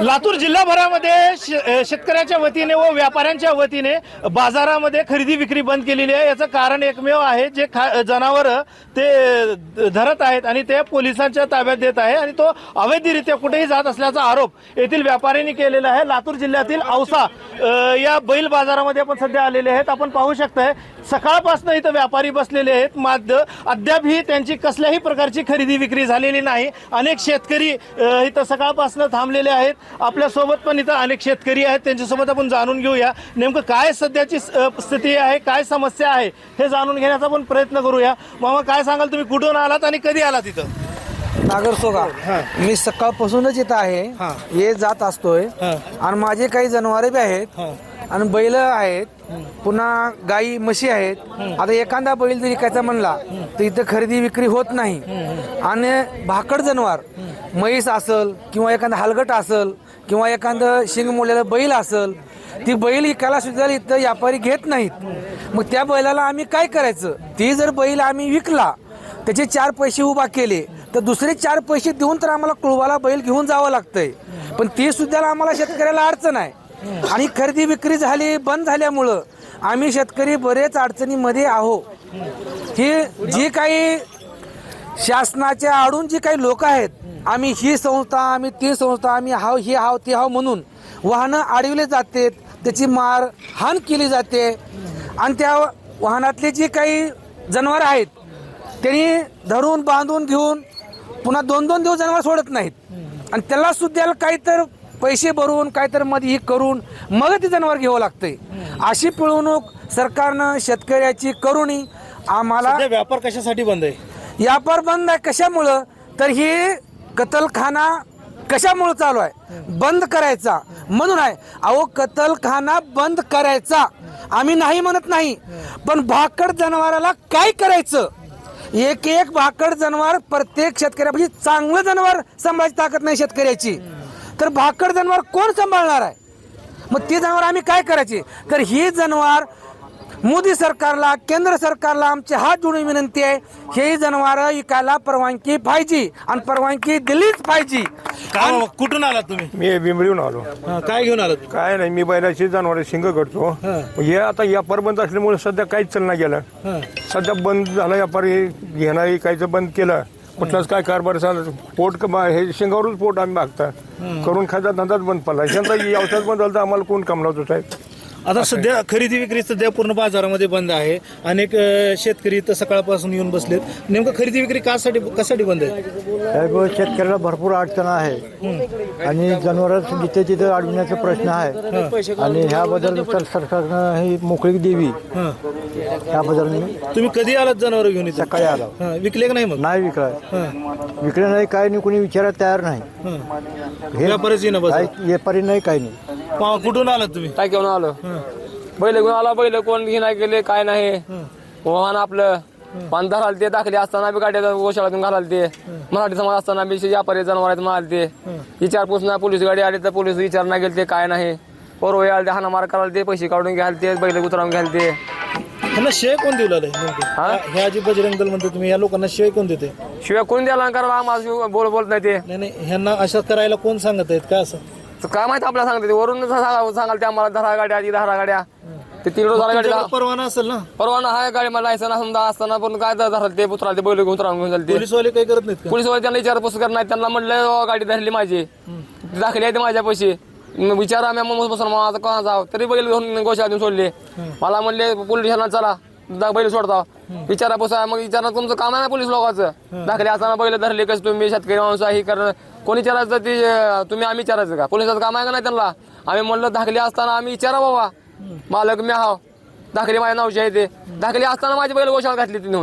लातूर जिल्हाभरामध्ये शेतकऱ्याच्या वतीने व व्यापाऱ्यांच्या वतीने बाजारामध्ये खरेदी विक्री बंद केलेली आहे. याचं कारण एकमेव आहे जे खा जनावर ते धरत आहेत आणि ते पोलिसांच्या ताब्यात देत आहे आणि तो अवैधरित्या कुठेही जात असल्याचा आरोप येथील व्यापाऱ्यांनी केलेला आहे. लातूर जिल्ह्यातील औसा या बैल बाजारामध्ये आपण सध्या आलेले आहेत. आपण पाहू शकताय सकाळपासून इथं व्यापारी बसलेले आहेत. मात्र अद्यापही त्यांची कसल्याही प्रकारची खरेदी विक्री झालेली नाही. अनेक शेतकरी इथं सकाळपासून थांबलेले आहेत. आपल्यासोबत पण इथं अनेक शेतकरी आहेत त्यांच्यासोबत आपण जाणून घेऊया. नेमकं काय सध्याची स्थिती आहे काय समस्या आहे हे जाणून घेण्याचा पण प्रयत्न करूया. मामा काय सांगाल तुम्ही कुठून आलात आणि कधी आलात इथं? नागर सोगा. मी सकाळपासूनच इथं आहे. हा. ये जात असतोय. हा. आणि माझे काही जनावरे बी आहेत. हा. आणि बैल आहेत. पुन्हा गाई म्हशी आहेत. आता एखादा बैल जर विकायचा म्हणला तर इथं खरेदी विक्री होत नाही. आणि भाकड जनावर. म्हैस असल किंवा एखादा हलगट असल किंवा एखादं शिंग मोडलेलं बैल असल ती बैल विकायला सुद्धा इथं व्यापारी घेत नाहीत. मग त्या बैलाला आम्ही काय करायचं? ती जर बैल आम्ही विकला त्याचे चार पैसे उभा केले तर दुसरे चार पैसे देऊन तर आम्हाला कुळवाला बैल घेऊन जावं लागतंय. पण ते सुद्धा आम्हाला शेतकऱ्याला अडचण आहे. आणि खरेदी विक्री झाली बंद झाल्यामुळं आम्ही शेतकरी बरेच अडचणीमध्ये आहो हे जी काही शासनाच्या आडून जी काही लोक आहेत आम्ही ही संस्था आम्ही ती संस्था आम्ही हाव ही हाव ती हाव म्हणून वाहनं अडविले जाते त्याची मार हान केली जाते. आणि त्या वाहनातले जी काही जनावर आहेत त्यांनी धरून बांधून घेऊन पुन्हा दोन दोन दिवस जनावर सोडत नाहीत. आणि त्याला सुद्धा काहीतर पैसे भरून काहीतरी मध्ये हे करून मग ते जनावर घ्यावं लागतंय. अशी पिळवणूक सरकारनं शेतकऱ्याची करुणी आम्हाला व्यापार कशासाठी बंद आहे? व्यापार बंद आहे कशामुळं? तर ही कतलखाना कशामुळं चालू आहे? बंद करायचा. म्हणून आहे अहो कतलखाना बंद करायचा. आम्ही नाही म्हणत नाही पण भाकड जनावराला काय करायचं? एक एक भाकड जनावर प्रत्येक शेतकऱ्यापैकी चांगलं जनावर सांभाळायची ताकद नाही शेतकऱ्याची. तर भाकड जनावर कोण सांभाळणार आहे? मग ते जनावर आम्ही काय करायची? तर ही जनावर मोदी सरकारला केंद्र सरकारला आमची हात जोडून विनंती आहे हे जनावर विकायला परवानगी पाहिजे आणि परवानगी दिलीच पाहिजे. काय कुठून आलात तुम्ही? मी बिंबळीहून आलो. हा, काय घेऊन आलात काय नाही मी बैलाची जनावर शिंग करतो. हे. आता व्यापार बंद असल्यामुळे सध्या काहीच चालना गेलं. हा. सध्या बंद झाला व्यापार हे घेणं काहीच बंद केलं. कुठलाच काय कारभार चालत पोट क- बा- हे शिंगावरच पोट आम्ही मागता करून खायचा धंदाच बंद पडला. यंदा व्यवसाय बंद झाला तर आम्हाला कोण कमलावतो साहेब? आता सध्या खरेदी विक्री सध्या पूर्ण बाजारामध्ये बंद आहे. अनेक अ, शेतकरी इथं सकाळपासून येऊन बसलेत. नेमकं खरेदी विक्री कासाठी कशासाठी बंद आहे? शेतकऱ्याला भरपूर अडचण आहे. आणि जनावर जिथे तिथे अडविण्याचा प्रश्न आहे. आणि ह्याबद्दल तर सरकारनं ही मोकळीक द्यावी. हा. ह्याबद्दल मी तुम्ही कधी आलात जनावर घेऊन इथं? सकाळी आलो. हा, विकले का नाही मग? नाही विकला. हा, विकलं नाही काय नाही कोणी विचारायला तयार नाही. हा. व्यापारीच येणं बस. काय व्यापारी नाही काही नाही. मामा, कुठून आलात तुम्ही? काय घेऊन आलो? बैल घेऊन आला बैल कोण नाही गेले काय नाही. वाहन आपलं. पान धराल ते दाखले असताना बी गाड्या गोशाळातून घालाल ते. मराठी समाज असताना बी व्यापारी जनावर आहेत म्हणाल ते. विचारपूस नाही पोलीस गाडी आली तर पोलीस विचार नाही गेले ते काय नाही. पोरव याल ते हाना मार कराल ते पैसे काढून घ्याल ते बैल उतरावून घ्याल ते. त्यांना शेय कोण देऊ लागले? हा? बजरंग दल म्हणतो तुम्ही या लोकांना शेय कोण देते? शिवाय कोण द्यायला करायला? आम्हाला बोल बोलत नाही ते. नाही नाही ह्यांना असं करायला कोण सांगत आहेत? का असं? तर काय माहिती आपल्याला सांगते ते. वरून सांगा- सांगाल ते आम्हाला दहा गाड्या आधी दहा गाड्या. ते तीन रोज गाडी तुमच्याकडे परवाना असेल ना? परवाना आहे गाडी मला लायसन समजा असताना पण काय धराल ते पुत्राला ते बैल उतरावून घेऊन जाल ते. पोलीसवाले काही करत नाहीत का? पोलीस वाले त्यांना विचारपूस करणार नाही त्यांना म्हटलं "अहो, गाडी धरली माझी. दाखले आहे ते माझ्या पैसे. विचार आम्ही मग बसून माझा कोणा जाव तरी बैल घेऊन गोशा देऊन सोडले मला म्हणले पोलीस स्टेशनला चला. दा- बैल सोडता. विचारा पोसा मग विचारा तुमचं काम आहे ना पोलीस लोकांचं? दाखले असताना बैल धरले कसं तुम्ही शेतकरी माणूस आहे करणं. कोणी विचारायचं ते अं, तुम्ही आम्ही विचारायचं का? पोलिसाचं काम आहे का नाही त्यांना? आम्ही म्हणलं दाखले असताना आम्ही विचारा बाबा. मालक मी हाव. दाखले माझ्या नावचे आहे ते. दाखले असताना माझी बैल गोशाला घातली तिने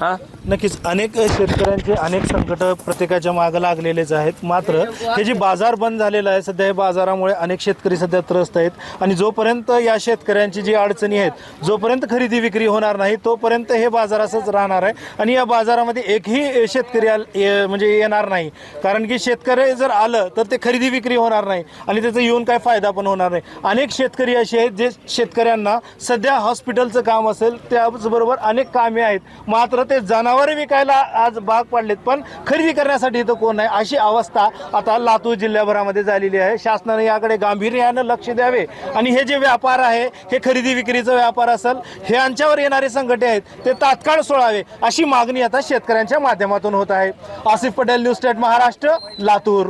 हा? नक्कीच अनेक शेतकऱ्यांचे अनेक संकट प्रत्येकाच्या मागे लागलेलेच आहेत. मात्र हे जे बाजार बंद झालेलं आहे सध्या हे बाजारामुळे अनेक शेतकरी सध्या त्रस्त आहेत. आणि जोपर्यंत या शेतकऱ्यांची जी अडचणी आहेत जोपर्यंत खरेदी विक्री होणार नाही तोपर्यंत हे बाजार असंच राहणार आहे. आणि या बाजारामध्ये एकही शेतकरी म्हणजे येणार नाही. कारण की शेतकरी जर आलं तर ते खरेदी विक्री होणार नाही. आणि त्याचा येऊन काय फायदा पण होणार नाही. अनेक शेतकरी असे आहेत जे शेतकऱ्यांना सध्या हॉस्पिटलचं काम असेल त्याचबरोबर अनेक कामे आहेत. मात्र ते जाणार जनावरे विकायला आज भाग पडलेत पण खरेदी करण्यासाठी इथं कोण नाही अशी अवस्था आता लातूर जिल्ह्याभरामध्ये झालेली आहे. शासनाने याकडे गांभीर्यानं लक्ष द्यावे. आणि हे जे व्यापार आहे हे खरेदी विक्रीचा व्यापार असेल हे यांच्यावर येणारे संकटे आहेत ते तात्काळ सोडावे अशी मागणी आता शेतकऱ्यांच्या माध्यमातून होत आहे. Asif Patel news state Maharashtra Latur.